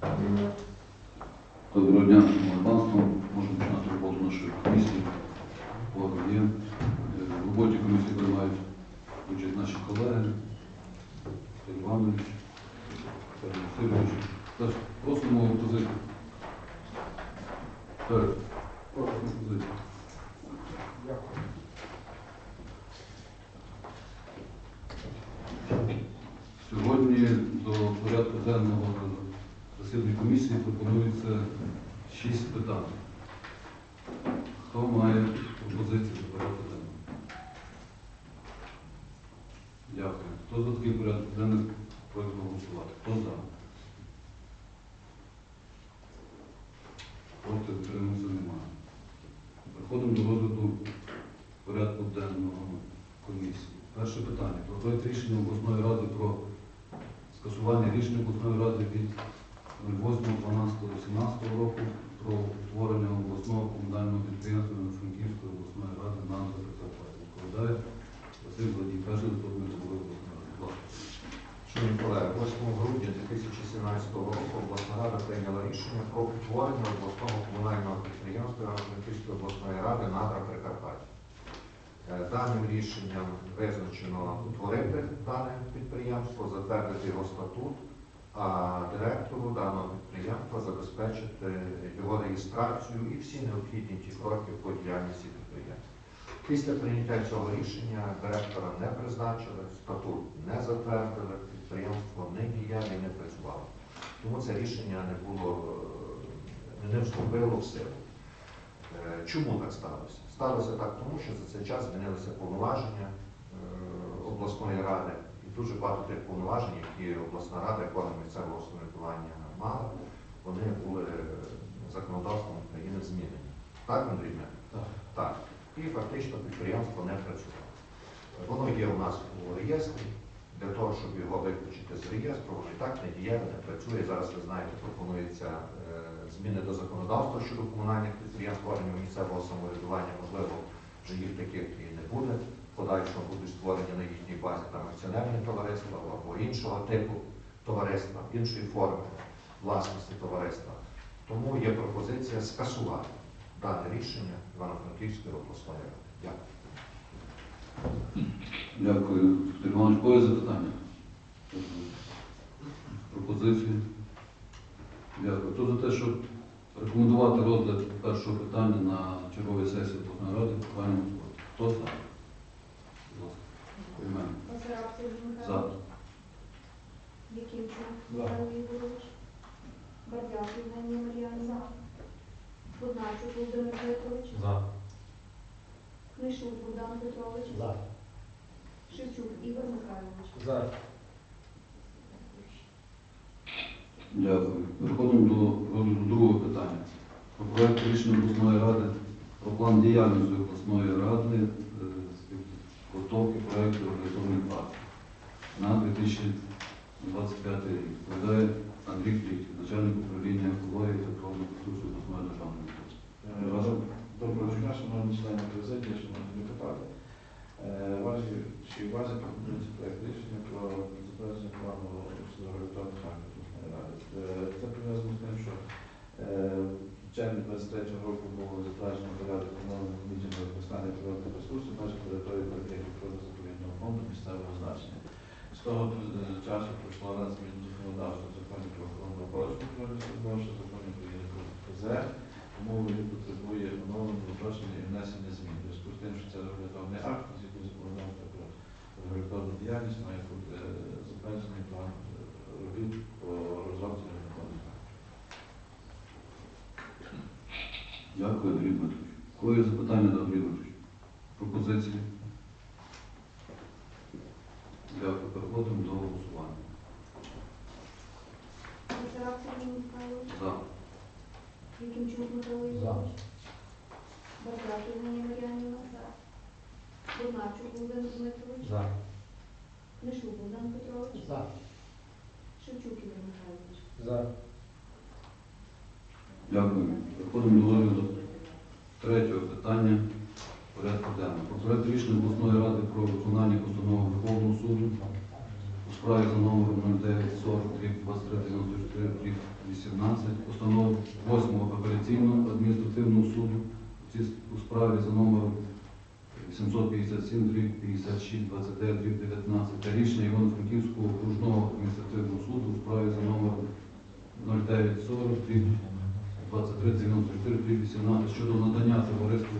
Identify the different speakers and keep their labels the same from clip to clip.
Speaker 1: Доброго дня, панство. Можемо починати роботу нашої комісії. Є. Е, В роботі комісії приймають участь наші колеги. Василь Іванович, Василь Васильович. Тож, Просимо позицію. Перед. Просимо позицію. Сьогодні до порядку денного засідання комісії пропонується шість питань. Хто має пропозиції до порядку денного? Дякую. Хто за такий порядок денний прошу голосувати? Хто за? Проти утримався немає. Переходимо до розгляду порядку денного комісії. Перше питання. Про проект рішення обласної ради про скасування рішення обласної ради від 08.12.17 року про утворення обласного комунального підприємства Франківської обласної ради на Закарпаття. Відповідає Василь Владій, перший заступник голови обласної ради.
Speaker 2: Шановні колеги, 8 грудня 2017 року обласна рада прийняла рішення про утворення обласного комунального підприємства Івано-Франківської обласної ради «Надра Прикарпаття». Е, Даним рішенням визначено утворити дане підприємство, затвердити його статут, а директору даного підприємства забезпечити його реєстрацію і всі необхідні ті кроки по діяльності підприємства. Після прийняття цього рішення директора не призначили, статут не затвердили, підприємство не діяло і не працювало. Тому це рішення не було, е, не вступило в силу. Е, Чому так сталося? Сталося так, тому що за цей час змінилися повноваження е, обласної ради. Дуже багато тих повноважень, які обласна рада, як орган місцевого самоврядування мала, вони були е, законодавством України змінені. Так, Андрій?
Speaker 1: Так.
Speaker 2: Так. І фактично підприємство не працювало. Воно є у нас у реєстрі. Для того, щоб його виключити з реєстру, воно і так не діє, не працює. Зараз ви знаєте, пропонується е, зміни до законодавства щодо комунальних підприємств органів місцевого самоврядування. Можливо, вже їх таких і не буде. Подальшому будуть створені на їхній базі там акціонерні товариства або іншого типу товариства, іншої форми власності товариства. Тому є пропозиція скасувати дане рішення Івано-Франківської обласної ради. Дякую.
Speaker 1: Дякую. Василь Іванович, є запитання? Пропозиції? Дякую. Хто за те, щоб рекомендувати розгляд першого питання на черговій сесії обласної ради, пані. Хто за? Поіменно.
Speaker 3: Позаравцев
Speaker 1: За.
Speaker 3: Якимчук Михайло Ігорович. Бардяк Євгенія Мар'яна. Володимир Петрович.
Speaker 4: За.
Speaker 3: Книшук Богдан Петрович.
Speaker 4: За.
Speaker 3: Шевчук Ігор Михайлович.
Speaker 4: За.
Speaker 1: Дякую. Переходимо до розгляду другого питання. Про проект рішення обласної ради про план діяльності обласної ради з підготовки проекту організованих праців на 2025 рік. Відповідає Андрій Клітів, начальник управління екології та обласної державної адміністрації.
Speaker 5: Доброго дня, шановні члени президії, шановні депутати. Е, Ваші увазі пропонується проект рішення про 2023 року було затверджено порядок оновлення відділу використання природних ресурсів нашої території прибігів природно-заповідного фонду місцевого значення. З того е, часу пройшло раз змін законодавства законів про охорону порушення, законів України про ПЗ, тому він потребує
Speaker 1: є запитання до Андрія Дмитровича? Пропозиції? Дякую. Переходимо до голосування.
Speaker 3: Позаравцев Михайлович.
Speaker 1: За.
Speaker 3: Якимчук Михайло
Speaker 4: За.
Speaker 3: Ігорович. Бардяк Євгенія Мар'янівна. Бодначук Володимир Дмитрович.
Speaker 4: За.
Speaker 3: Книшук Богдан Петрович.
Speaker 4: За.
Speaker 3: Шевчук Ігор Михайлович.
Speaker 4: За.
Speaker 1: Дякую. Переходимо до розгляду третього питання порядку денного. Про проект рішення обласної ради про виконання постанови Верховного суду у справі за номером 0940 2394 18 постанову 8 апеляційного адміністративного суду у справі за номером 857 56 29 19 та рішення Івано-Франківського окружного адміністративного суду у справі за номером 0940 23 94 18 щодо надання товариству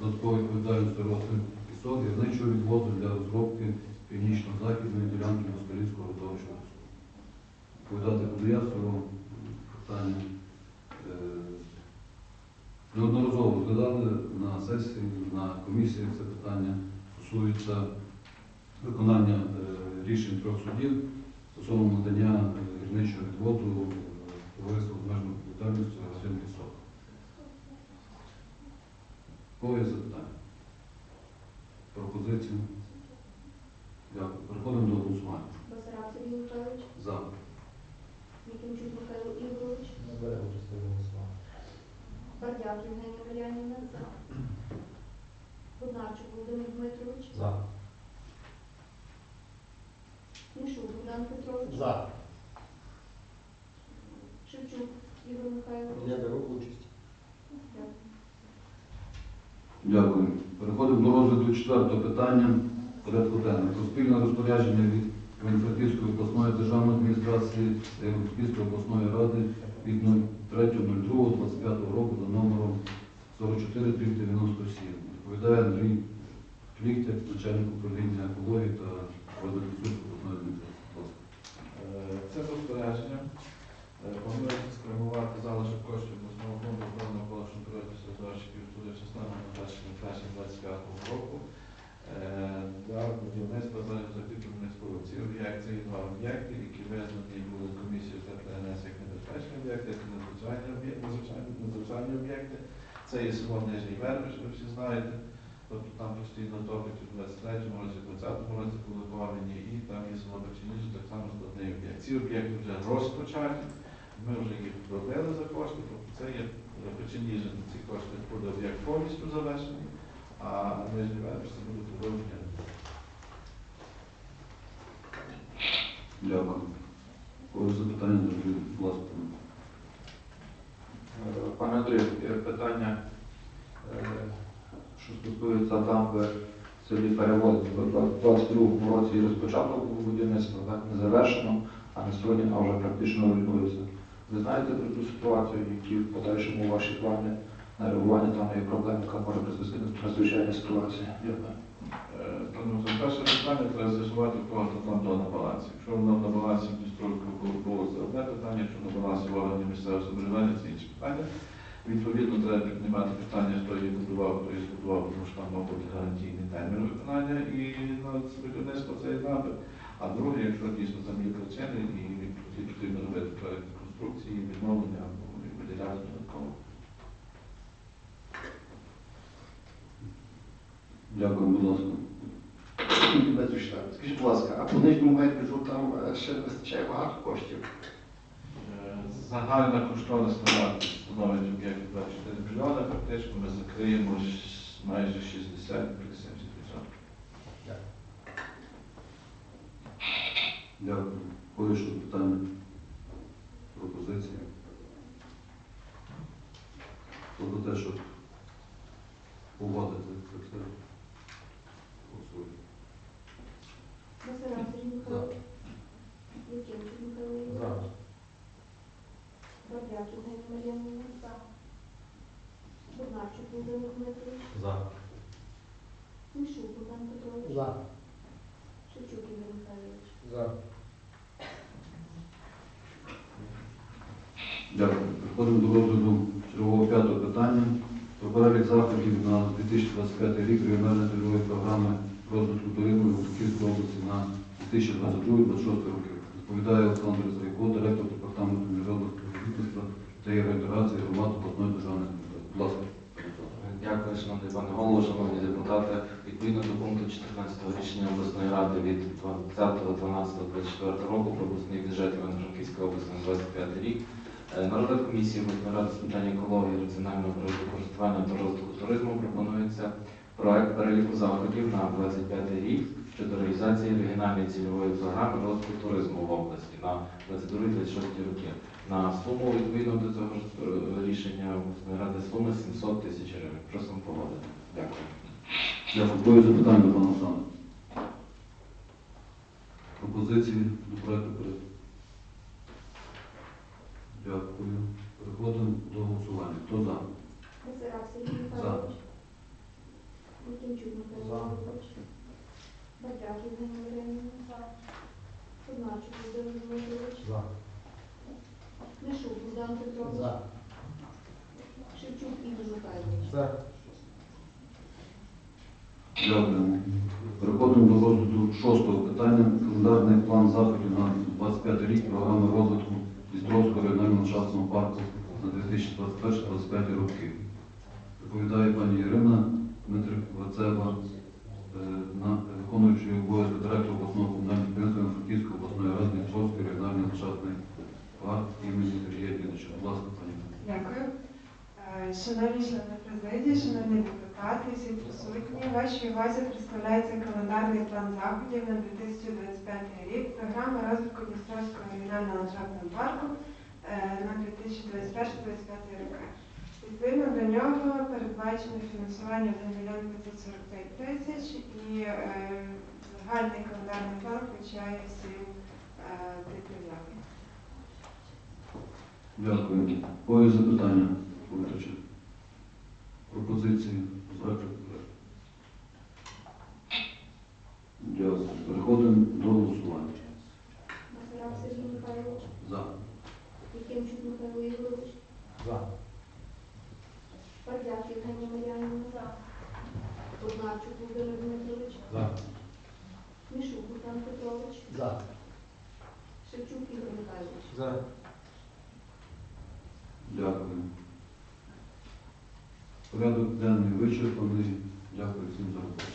Speaker 1: додаткової відповідальності розвитку пісок гірничого відводу для розробки північно-західної ділянки Москалівського родовища. Відповідати буду питання. Е, Неодноразово розглядали на сесії, на комісії це питання стосується виконання е, рішень трьох судів стосовно надання е, гірничого відводу товариству з обмеженою відповідальністю Газин Пісок. Кого є запитання? Пропозицію? Дякую. Переходимо до голосування.
Speaker 3: Басараб Сергій Михайлович,
Speaker 1: За.
Speaker 3: Вікімчук Михайло Ігорович,
Speaker 4: Не бере участь у голосуванні.
Speaker 3: Бардяк Євгенія Мар'янівна, Боднарчук Володимир Дмитрович,
Speaker 4: За.
Speaker 3: Мішук Богдан Петрович,
Speaker 4: За.
Speaker 3: Шевчук Ігор Михайлович.
Speaker 4: Не беру участь.
Speaker 3: Дякую.
Speaker 1: Дякую. Переходимо до розгляду четвертого питання порядку денного. Про спільне розпорядження від Івано-Франківської обласної державної адміністрації та Івано-Франківської обласної ради від 03.02.25 року за номером 44 97. Відповідає Андрій Кліхтяк, начальник управління екології та розвитку обласної адміністрації.
Speaker 5: Е, Це розпорядження е, планується спрямувати залишок коштів обласного фонду охорони навколишнього природних середовища Київської станом на 1.25 року е, для будівництва зараз закріплених споруд. Ці об'єкти є два об'єкти, які визнані були комісією за ТНС як небезпечні об'єкти, як надзвичайні об'єкти, надзвичайні- надзвичайні об'єкти. Це є село Нижній Вербиш, ви всі знаєте. Тобто там постійно топить у 23-му році, 20-му році були повені, і там є село Печеніжі, так само складний об'єкт. Ці об'єкти вже розпочаті, ми вже їх робили за кошти, тобто це є Печеніжі, ці кошти буде об'єкт повністю завершений, а Нижній Вербиш це буде продовження.
Speaker 1: Дякую. Запитання, будь ласка.
Speaker 6: Є питання, е, що стосується дамби в селі Перевоз. У 22 році розпочато будівництво, так, не завершено, а на сьогодні вона вже практично руйнується. Ви знаєте про ту ситуацію, які в подальшому ваші плани на реагування даної проблеми, яка може призвести до надзвичайної ситуації?
Speaker 5: Е, Пане перше питання треба з'ясувати, в кого там на балансі. Якщо воно на балансі було це одне питання, якщо на балансі органів місцевого самоврядування, це інше питання. Відповідно, треба піднімати питання, хто її будував, хто її збудував, тому що там мав бути гарантійний термін виконання і на будівництво цієї напи. А друге, якщо дійсно там є причини, і потрібно робити проєкт конструкції, відновлення або виділяти додатково.
Speaker 1: Дякую, будь ласка.
Speaker 7: Скажіть, будь ласка, а по нижньому гайбіжу там е, ще вистачає багато коштів?
Speaker 5: Е, Загальна кошторисна вартість становить об'єкт 24 мільйони, фактично ми закриємо майже 60 плюс 70%.
Speaker 1: Дякую. Кого ще питання? Пропозиції? Хто за те, щоб погодити це все? Голосує.
Speaker 3: Басараб Сергій Михайлович, Вікімчук Михайло Ігорович, Бардяк Євгенія Мар'янівна, Боднарчук Володимир Дмитрович,
Speaker 4: За.
Speaker 3: Мішук Богдан Петрович,
Speaker 4: За.
Speaker 3: Шевчук Ігор Михайлович.
Speaker 4: За.
Speaker 1: Дякую. Переходимо до розгляду чергового п'ятого питання про перелік заходів на 2025 рік регіональної цільової програми розвитку туризму в Київській області на 2022-2026 роки. Відповідає Олександр Зайко, директор департаменту міжнародного співробітництва та реінтеграції громад обласної державної. Будь ласка.
Speaker 8: Дякую, шановний пане голово, шановні депутати. Відповідно до пункту 14 рішення обласної ради від 20.12.24 року про обласний бюджет Івано-Франківської області на 25 рік. е, На розгляд комісії обласної ради з питань екології, раціонального природокористування та розвитку туризму пропонується проект переліку заходів на 25 рік щодо реалізації регіональної цільової програми розвитку туризму в області на 22-26 роки. На суму відповідно до цього рішення ради суми 700 тисяч гривень. Просимо погодити. Дякую.
Speaker 1: Дякую. Твої запитання пана Оксана. Пропозиції до проекту перед. Дякую. Переходимо до голосування. Хто за?
Speaker 3: Басараб Сергій Михайлович. Якимчук Михайло Ігорович. Бадяк Євгенія Мар'янівна. Подначук Володимир Дмитрович.
Speaker 4: За.
Speaker 3: Мишук Богдан Петрович.
Speaker 4: За.
Speaker 3: Шевчук Ігор Михайлович.
Speaker 4: За.
Speaker 1: Дякуємо. Переходимо до розгляду шостого питання. Календарний план заходів на 25 рік програми розвитку Дністровського регіонального ландшафтного парку на 2021-2025 роки. Доповідає пані Ірина Дмитрик Вацева, е, виконуючий обов'язки директора обласного комунального підприємства Франківської обласної ради Дністровський регіональний ландшафтний парк імені Сергія Дідича. Будь ласка, пані.
Speaker 9: Дякую. Е, Шановні члени президії, шановні депутати, всі присутні, вашій увазі представляється календарний план заходів на 2025 рік, програма розвитку Дністровського регіонального ландшафтного парку е, на 2021-2025 роки. Відповідно до нього передбачено фінансування 1 мільйон 545 тисяч і е, загальний календарний план включає сім типів заходів.
Speaker 1: Дякую. Кої запитання? Повідачі. Пропозиції? Проекту. Дякую. Переходимо до голосування.
Speaker 3: За. Сергій Михайлович.
Speaker 1: За.
Speaker 3: Якимчук Михайло Ігорович.
Speaker 4: За.
Speaker 3: Бадяк Євгенія Мар'янівна. Подначук Володимир Дмитрович.
Speaker 4: За.
Speaker 3: Мишук Богдан Петрович.
Speaker 4: За.
Speaker 3: Шевчук Ігор Михайлович.
Speaker 4: За.
Speaker 1: Дякую. Порядок денний вичерпаний. Дякую всім за роботу.